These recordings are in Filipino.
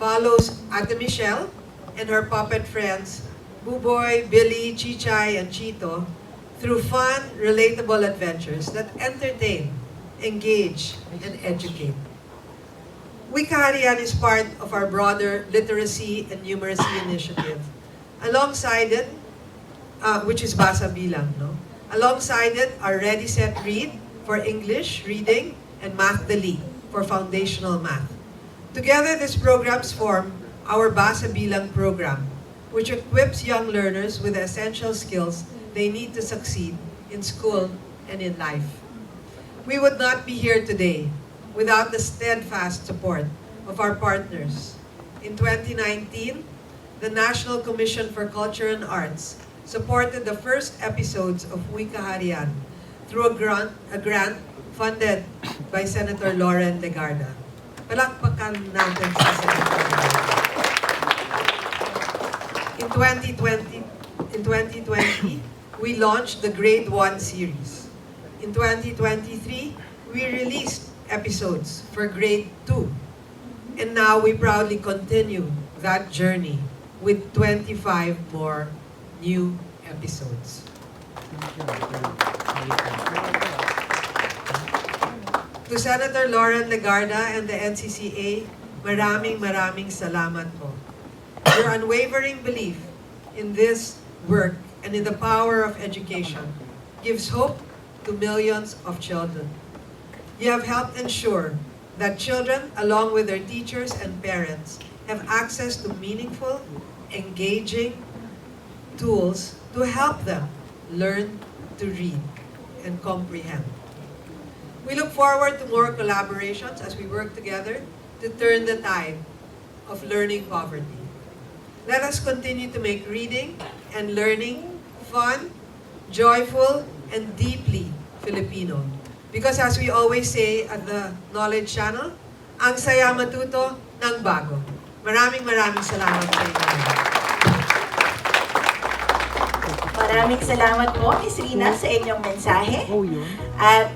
follows Ate Michelle and her puppet friends, Buboy, Billy, Chichay, and Chito, through fun, relatable adventures that entertain, engage, and educate. Wikaharian is part of our broader literacy and numeracy initiative. Alongside it, uh, which is Basa Bilang, no? Alongside it are Ready Set Read for English, reading, and Math Dali for foundational math. Together, these programs form our Basa Bilang program, which equips young learners with the essential skills they need to succeed in school and in life. We would not be here today without the steadfast support of our partners. In 2019, the National Commission for Culture and Arts supported the first episodes of Wika Harian through a grant, a grant funded by Senator Lauren Legarda. Palakpakan natin In 2020, in 2020, we launched the Grade 1 series. In 2023, we released episodes for Grade 2. And now we proudly continue that journey with 25 more new episodes. To Senator Lauren Legarda and the NCCA, maraming maraming salamat po. Your unwavering belief in this work and in the power of education gives hope to millions of children. You have helped ensure that children, along with their teachers and parents, have access to meaningful, engaging tools to help them learn to read and comprehend. We look forward to more collaborations as we work together to turn the tide of learning poverty. Let us continue to make reading and learning fun, joyful, and deeply Filipino. Because as we always say at the Knowledge Channel, ang saya matuto ng bago. Maraming maraming salamat sa inyo. Maraming salamat po, Miss Rina, sa inyong mensahe. Oh. At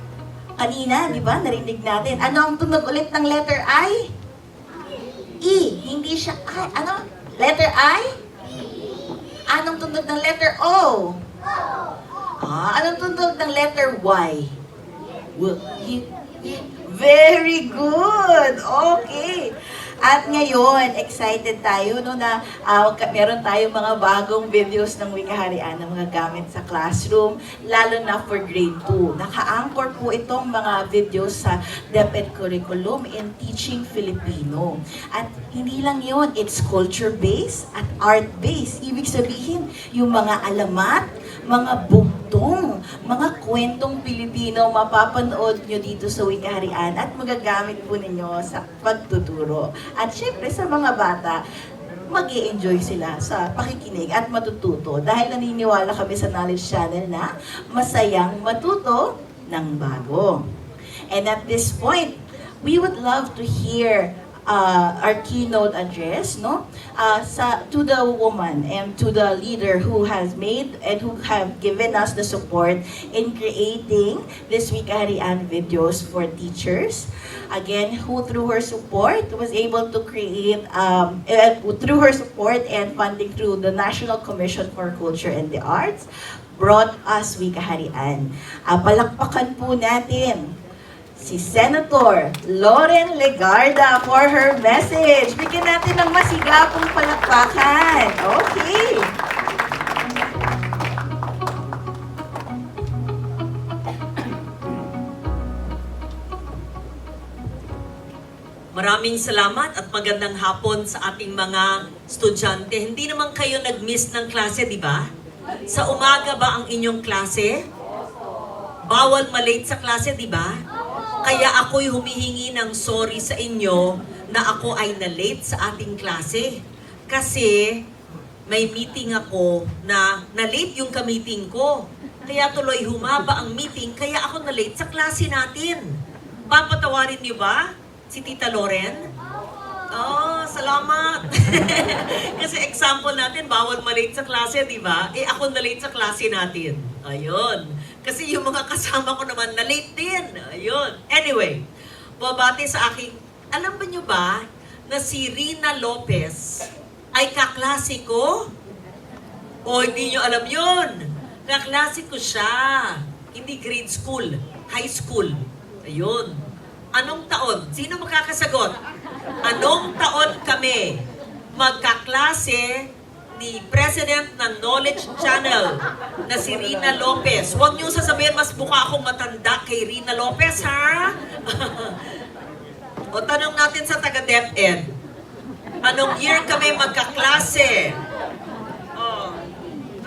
kanina, di ba, narinig natin. Ano ang tunog ulit ng letter I? E. Hindi siya I. Ano? Letter I? Anong tunog ng letter O? Ah, anong tunog ng letter y- Very good! Okay! At ngayon, excited tayo no, na ka- meron tayong mga bagong videos ng Wikaharian na mga gamit sa classroom, lalo na for grade 2. Naka-anchor po itong mga videos sa DepEd curriculum in teaching Filipino. At hindi lang yon it's culture-based at art-based. Ibig sabihin, yung mga alamat, mga bugtong, mga kwentong Pilipino mapapanood nyo dito sa Wikaharian at magagamit po ninyo sa pagtuturo. At syempre sa mga bata, mag enjoy sila sa pakikinig at matututo dahil naniniwala kami sa Knowledge Channel na masayang matuto ng bago. And at this point, we would love to hear uh, our keynote address, no? Uh, sa, to the woman and to the leader who has made and who have given us the support in creating this Wikaharian videos for teachers. Again, who through her support was able to create, um, eh, through her support and funding through the National Commission for Culture and the Arts, brought us Wikaharian. Uh, palakpakan po natin si Senator Lauren Legarda for her message. Bigyan natin ng masigapong palakpakan. Okay. Maraming salamat at magandang hapon sa ating mga estudyante. Hindi naman kayo nag-miss ng klase, di ba? Sa umaga ba ang inyong klase? Bawal malate sa klase, di ba? Kaya ako'y humihingi ng sorry sa inyo na ako ay na-late sa ating klase. Kasi may meeting ako na na-late yung ka-meeting ko. Kaya tuloy humaba ang meeting, kaya ako na-late sa klase natin. Papatawarin niyo ba si Tita Loren? Oh, salamat. Kasi example natin, bawal malate sa klase, di ba? Eh, ako na-late sa klase natin. Ayun. Kasi yung mga kasama ko naman na-late din. Ayun. Anyway, babati sa aking, alam ba nyo ba, na si Rina Lopez ay kaklase ko? O hindi nyo alam yun? Kaklase ko siya. Hindi grade school, high school. Ayun. Anong taon? Sino makakasagot? Anong taon kami magkaklase ni President ng Knowledge Channel na si Rina Lopez. Huwag niyo sasabihin mas mukha akong matanda kay Rina Lopez, ha? o tanong natin sa taga DepEd. Anong year kami magkaklase? Oh.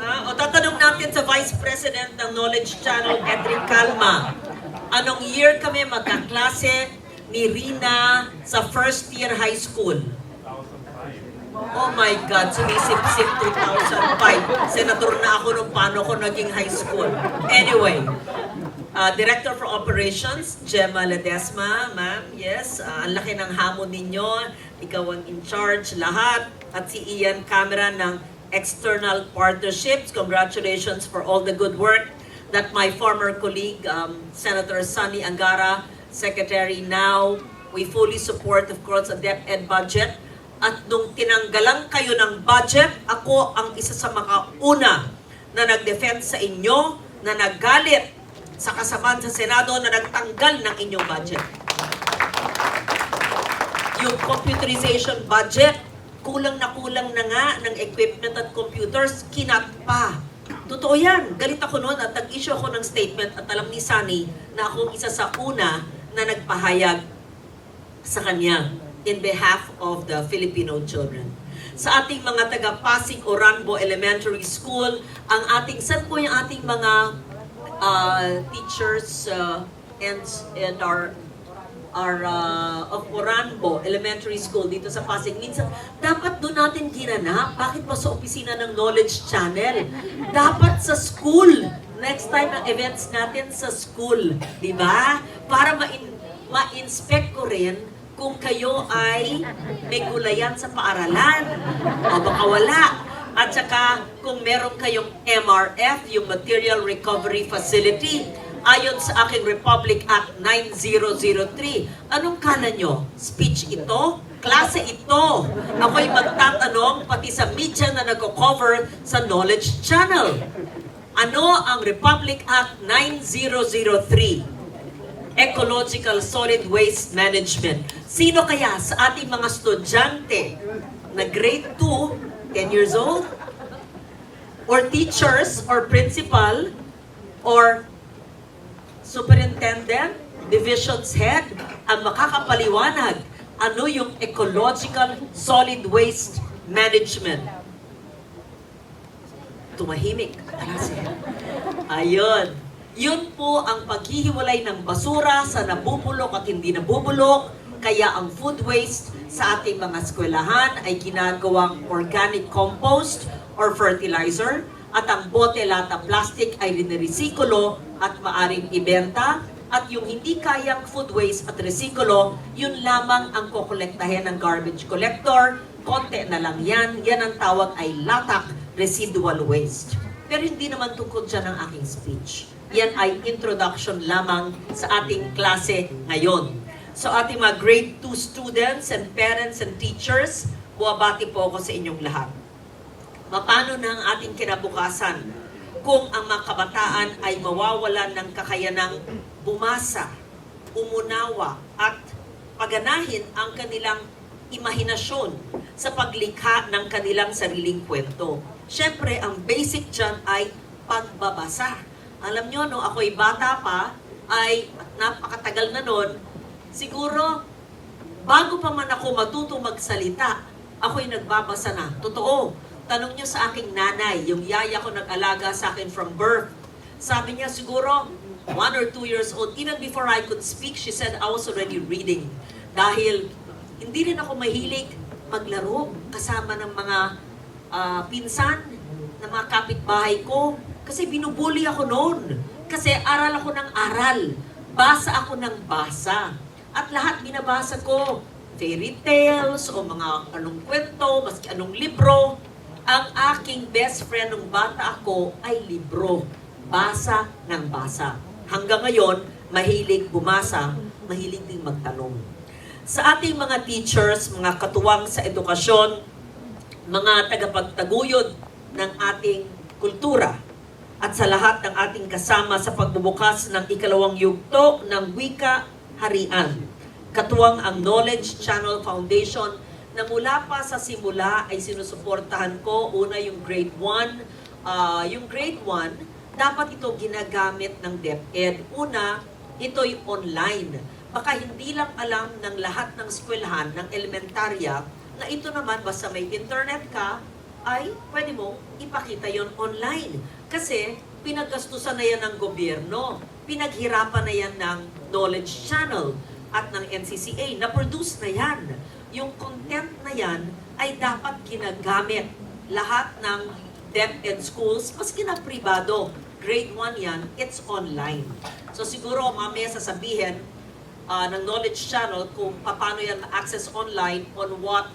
Ha? O tatanong natin sa Vice President ng Knowledge Channel, Edric Calma. Anong year kami magkaklase ni Rina sa first year high school? Oh my God, sumisip-sip 2005. Senator na ako nung paano ko naging high school. Anyway, uh, Director for Operations, Gemma Ledesma, ma'am, yes, uh, ang laki ng hamon ninyo. Ikaw ang in charge lahat. At si Ian Camera ng External Partnerships. Congratulations for all the good work that my former colleague, um, Senator Sunny Angara, Secretary now, we fully support, of course, a DepEd budget. At nung tinanggalan kayo ng budget, ako ang isa sa makauna na nag-defend sa inyo, na naggalit sa kasamaan sa Senado na nagtanggal ng inyong budget. Yung computerization budget, kulang na kulang na nga ng equipment at computers, kinat pa. Totoo yan. Galit ako noon at nag-issue ako ng statement at alam ni Sunny na ako isa sa una na nagpahayag sa kanya in behalf of the Filipino children. Sa ating mga taga Pasig Oranbo Elementary School, ang ating, saan po yung ating mga uh, teachers uh, and, and our our uh, of Oranbo Elementary School dito sa Pasig. Minsan, dapat doon natin ginanap. Bakit pa sa opisina ng Knowledge Channel? Dapat sa school. Next time ang events natin sa school. Di ba? Para ma-in- ma-inspect ko rin kung kayo ay may gulayan sa paaralan. O baka wala. At saka kung meron kayong MRF, yung Material Recovery Facility, ayon sa aking Republic Act 9003. Anong kala nyo? Speech ito? Klase ito? Ako'y magtatanong pati sa media na nagko-cover sa Knowledge Channel. Ano ang Republic Act 9003? Ecological Solid Waste Management. Sino kaya sa ating mga estudyante na grade 2, 10 years old, or teachers, or principal, or superintendent, division's head, ang makakapaliwanag ano yung ecological solid waste management. Tumahimik. Ayun. Yun po ang paghihiwalay ng basura sa nabubulok at hindi nabubulok. Kaya ang food waste sa ating mga eskwelahan ay ginagawang organic compost or fertilizer at ang bote lata plastic ay riniresikulo at maaring ibenta at yung hindi kayang food waste at resikulo, yun lamang ang kokolektahin ng garbage collector. Konti na lang yan. Yan ang tawag ay latak residual waste. Pero hindi naman tungkol dyan ang aking speech. Yan ay introduction lamang sa ating klase ngayon. So ating mga grade 2 students and parents and teachers, buwabati po ako sa inyong lahat. Paano na ang ating kinabukasan kung ang mga kabataan ay mawawalan ng kakayanang bumasa, umunawa, at paganahin ang kanilang imahinasyon sa paglikha ng kanilang sariling kwento. Siyempre, ang basic dyan ay pagbabasa. Alam nyo, nung ako'y bata pa, ay at napakatagal na nun, siguro, bago pa man ako matutong magsalita, ako'y nagbabasa na. Totoo. Tanong nyo sa aking nanay, yung yaya ko nag-alaga sa akin from birth. Sabi niya siguro, one or two years old, even before I could speak, she said I was already reading. Dahil hindi rin ako mahilig maglaro kasama ng mga ah, pinsan, ng mga kapitbahay ko. Kasi binubuli ako noon. Kasi aral ako ng aral. Basa ako ng basa. At lahat binabasa ko. Fairy tales o mga anong kwento, maski anong libro. Ang aking best friend nung bata ako ay libro. Basa ng basa. Hanggang ngayon, mahilig bumasa, mahilig din magtanong. Sa ating mga teachers, mga katuwang sa edukasyon, mga tagapagtaguyod ng ating kultura, at sa lahat ng ating kasama sa pagbubukas ng ikalawang yugto ng Wika Harian. Katuwang ang Knowledge Channel Foundation na mula pa sa simula ay sinusuportahan ko. Una yung grade 1. Ah, yung grade 1, dapat ito ginagamit ng DepEd. Una, ito'y online. Baka hindi lang alam ng lahat ng eskwelahan, ng elementarya, na ito naman basta may internet ka, ay pwede mong ipakita yon online. Kasi pinaggastusan na yan ng gobyerno, pinaghirapan na yan ng Knowledge Channel at ng NCCA, na-produce na yan. Yung content na yan ay dapat ginagamit lahat ng DepEd schools, maski na privado, grade 1 yan, it's online. So siguro mamaya sasabihin uh, ng Knowledge Channel kung paano yan ma-access online, on what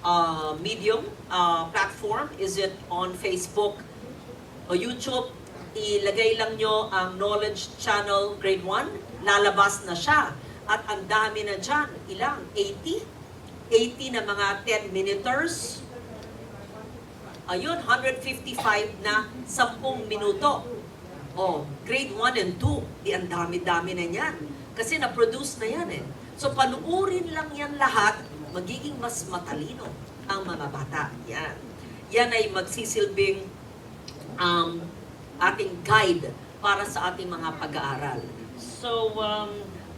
uh, medium, uh, platform, is it on Facebook o YouTube, ilagay lang nyo ang Knowledge Channel Grade 1, lalabas na siya. At ang dami na dyan, ilang? 80? 80 na mga 10 minuters. Ayun, 155 na 10 minuto. Oh, grade 1 and 2, di ang dami-dami na yan. Kasi na-produce na yan eh. So panuurin lang yan lahat, magiging mas matalino ang mga bata. Yan. Yan ay magsisilbing um, ating guide para sa ating mga pag-aaral. So, um,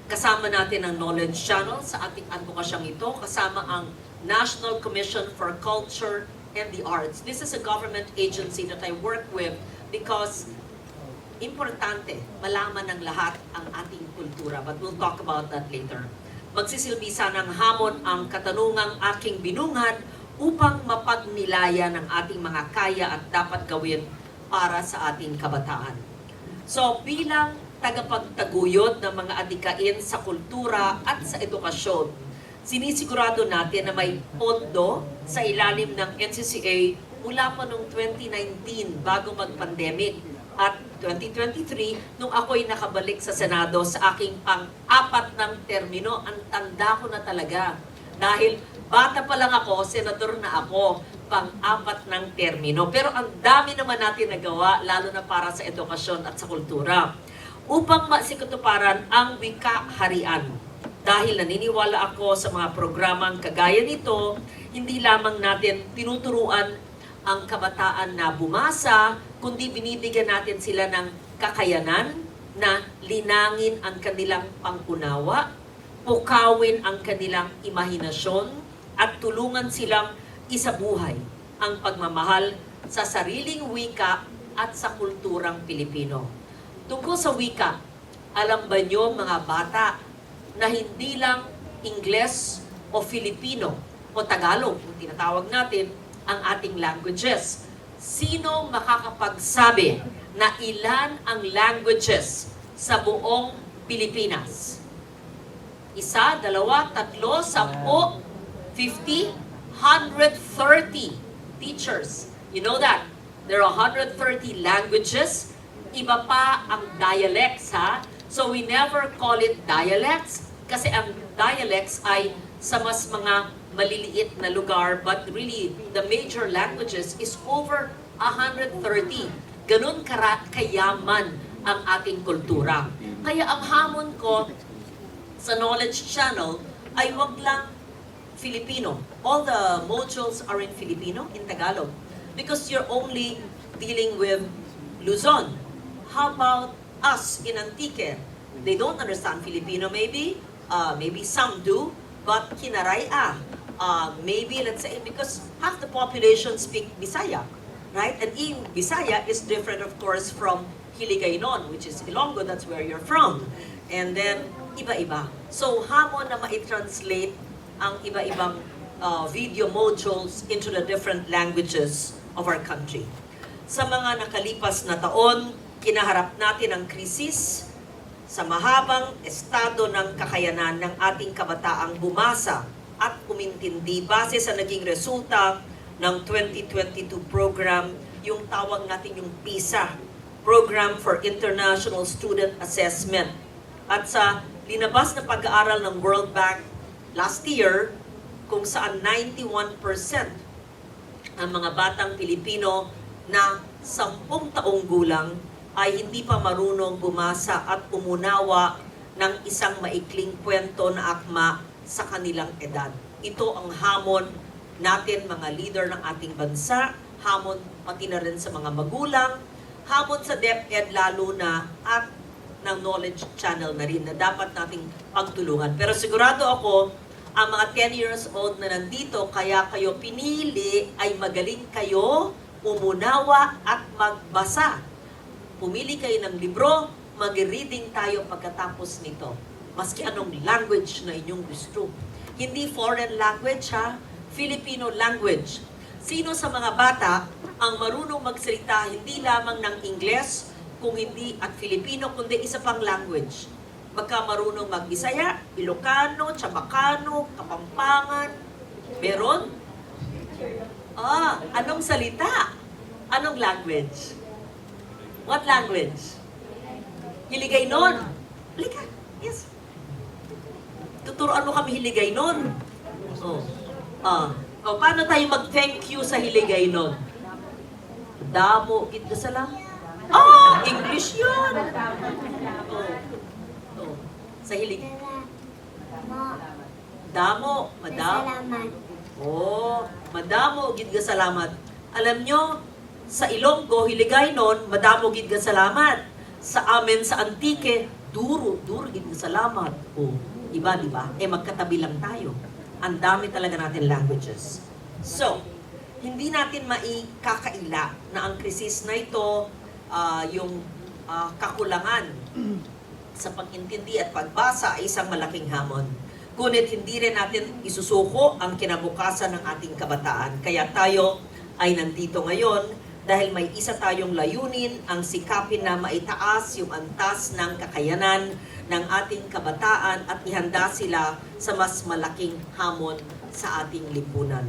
kasama natin ang Knowledge Channel sa ating advokasyang ito, kasama ang National Commission for Culture and the Arts. This is a government agency that I work with because importante malaman ng lahat ang ating kultura. But we'll talk about that later. Magsisilbi sanang hamon ang katanungang aking binungad upang mapagnilaya ng ating mga kaya at dapat gawin para sa ating kabataan. So bilang tagapagtaguyod ng mga adikain sa kultura at sa edukasyon, sinisigurado natin na may pondo sa ilalim ng NCCA mula pa noong 2019 bago mag-pandemic at 2023 nung ako'y nakabalik sa Senado sa aking pang-apat ng termino. Ang tanda ko na talaga dahil bata pa lang ako, senador na ako, pang-apat ng termino. Pero ang dami naman natin nagawa, lalo na para sa edukasyon at sa kultura. Upang masikatuparan ang wika-harian. Dahil naniniwala ako sa mga programang kagaya nito, hindi lamang natin tinuturuan ang kabataan na bumasa, kundi binibigyan natin sila ng kakayanan na linangin ang kanilang pangunawa, pukawin ang kanilang imahinasyon, at tulungan silang isabuhay ang pagmamahal sa sariling wika at sa kulturang Pilipino. Tungkol sa wika, alam ba nyo mga bata na hindi lang Ingles o Filipino o Tagalog, kung tinatawag natin, ang ating languages. Sino makakapagsabi na ilan ang languages sa buong Pilipinas? Isa, dalawa, tatlo, sampo, 50, 130 teachers. You know that? There are 130 languages. Iba pa ang dialects, ha? So we never call it dialects kasi ang dialects ay sa mas mga maliliit na lugar but really the major languages is over 130. Ganun kara- kayaman ang ating kultura. Kaya ang hamon ko sa Knowledge Channel ay wag lang Filipino. All the modules are in Filipino, in Tagalog. Because you're only dealing with Luzon. How about us in Antique? They don't understand Filipino maybe. Uh, maybe some do. But kinaraya. Uh, maybe, let's say, because half the population speak Bisaya. Right? And in Bisaya is different, of course, from Hiligaynon, which is Ilonggo, that's where you're from. And then, iba-iba. So, hamon na ma-translate ang iba-ibang uh, video modules into the different languages of our country. Sa mga nakalipas na taon, kinaharap natin ang krisis sa mahabang estado ng kakayanan ng ating kabataang bumasa at umintindi base sa naging resulta ng 2022 program, yung tawag natin yung PISA, Program for International Student Assessment. At sa linabas na pag-aaral ng World Bank last year, kung saan 91% ang mga batang Pilipino na 10 taong gulang ay hindi pa marunong bumasa at umunawa ng isang maikling kwento na akma sa kanilang edad. Ito ang hamon natin mga leader ng ating bansa, hamon pati na rin sa mga magulang, hamon sa DepEd lalo na at ng knowledge channel na rin na dapat nating pagtulungan. Pero sigurado ako, ang mga 10 years old na nandito, kaya kayo pinili ay magaling kayo, umunawa at magbasa. Pumili kayo ng libro, mag-reading tayo pagkatapos nito. Maski anong language na inyong gusto. Hindi foreign language ha, Filipino language. Sino sa mga bata ang marunong magsalita hindi lamang ng Ingles, kung hindi at Filipino, kundi isa pang language. Magka marunong mag-Bisaya, Ilocano, Chabacano, Kapampangan. Meron? Ah, anong salita? Anong language? What language? Hiligay nun. Halika. Yes. Tuturuan mo kami hiligay nun. Oh. Ah. Oh, paano tayo mag-thank you sa hiligay nun? Damo, gid ka salam. Ah, English yun. Oh. Sa hilig. Damo, madam. Salamat. Oh, madamo gid nga salamat. Alam nyo, sa Ilonggo, hiligay nun, madamo gid nga salamat. Sa amin sa Antique, duro, duro gid nga salamat. Oh, iba, di ba? Eh, magkatabi lang tayo. Ang dami talaga natin languages. So, hindi natin maikakaila na ang krisis na ito, ah, yung ah, kakulangan sa pag-intindi at pagbasa ay isang malaking hamon. Ngunit hindi rin natin isusuko ang kinabukasan ng ating kabataan. Kaya tayo ay nandito ngayon dahil may isa tayong layunin ang sikapin na maitaas yung antas ng kakayanan ng ating kabataan at ihanda sila sa mas malaking hamon sa ating lipunan.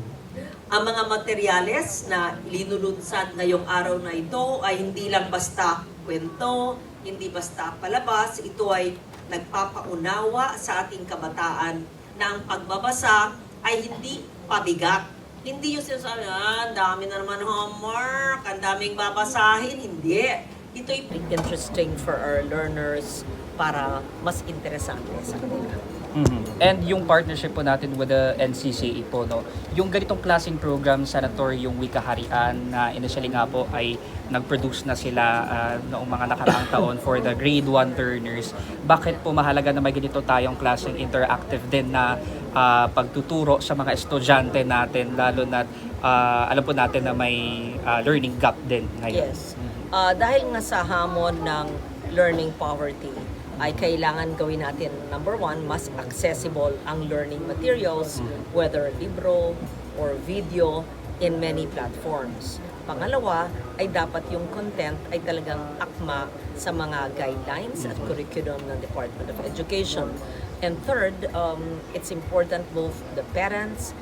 Ang mga materyales na linulunsad ngayong araw na ito ay hindi lang basta kwento, hindi basta palabas, ito ay nagpapaunawa sa ating kabataan na ang pagbabasa ay hindi pabigat. Hindi yung sinasabi, ah, dami na naman homework, ang daming babasahin. Hindi. Ito'y interesting for our learners para mas interesante sa kanila. Mhm. And yung partnership po natin with the NCCA po, no, yung ganitong klaseng program, Senator, yung Wikaharian na initially nga po ay nag-produce na sila ah, noong mga nakaraang taon for the grade 1 learners. Bakit po mahalaga na may ganito tayong klaseng interactive din na ah, pagtuturo sa mga estudyante natin, lalo na ah, alam po natin na may ah, learning gap din ngayon. Yes. Ah, dahil nga sa hamon ng learning poverty, ay kailangan gawin natin, number one, mas accessible ang learning materials, whether libro or video, in many platforms. Pangalawa, ay dapat yung content ay talagang akma sa mga guidelines at curriculum ng Department of Education. And third, um, it's important both the parents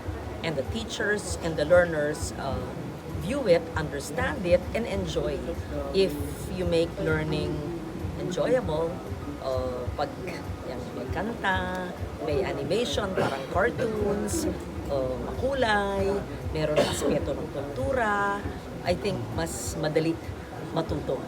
and the teachers and the learners uh, view it, understand it, and enjoy. If you make learning enjoyable, uh, pag yan, may kanta, may animation, parang cartoons, uh, makulay, meron aspeto ng kultura, I think mas madali matuto.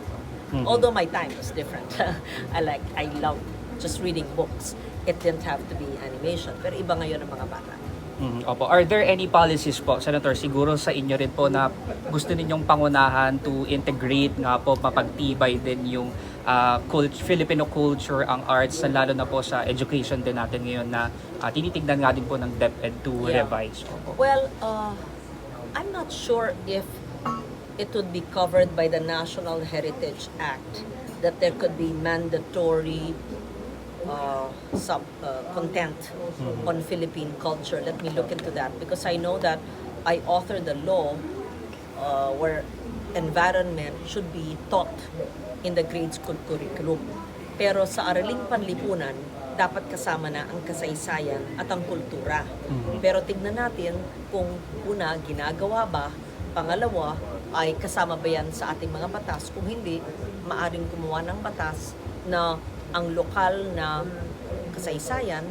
Mhm. Although my time is different. I like, I love just reading books. It didn't have to be animation. Pero iba ngayon ang mga bata. Mhm, Opo. Are there any policies po, Senator, siguro sa inyo rin po na gusto ninyong pangunahan to integrate nga po, mapagtibay din yung ah, cult- Filipino culture, ang arts, lalo na po sa education din natin ngayon na ah, tinitignan nga din po ng DepEd to Yeah. revise. Opo. Well, uh, I'm not sure if it would be covered by the National Heritage Act that there could be mandatory uh, sub uh, content on Philippine culture. Let me look into that because I know that I authored the law uh, where environment should be taught in the grade school curriculum. Pero sa araling panlipunan, dapat kasama na ang kasaysayan at ang kultura. Pero tignan natin kung una, ginagawa ba, pangalawa, ay kasama ba yan sa ating mga batas. Kung hindi, maaring gumawa ng batas na ang lokal na kasaysayan,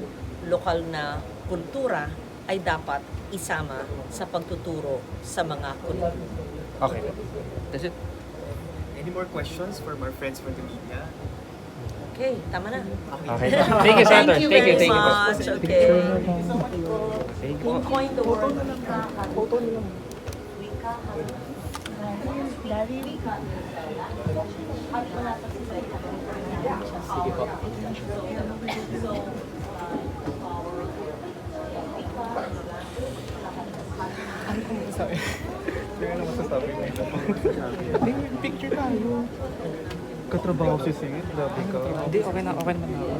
lokal na kultura ay dapat isama sa pagtuturo sa mga kurikulum. Okay. That's it. Any more questions from our friends from the media? Okay, tama na. Okay. Thank you, Senator. Thank you Thank you, very thank you po. much. Okay. Thank you po. Pincoin the word. Picture tayo. Katrabaho si Singit, grabe ka. Hindi, okay na, okay naman ako.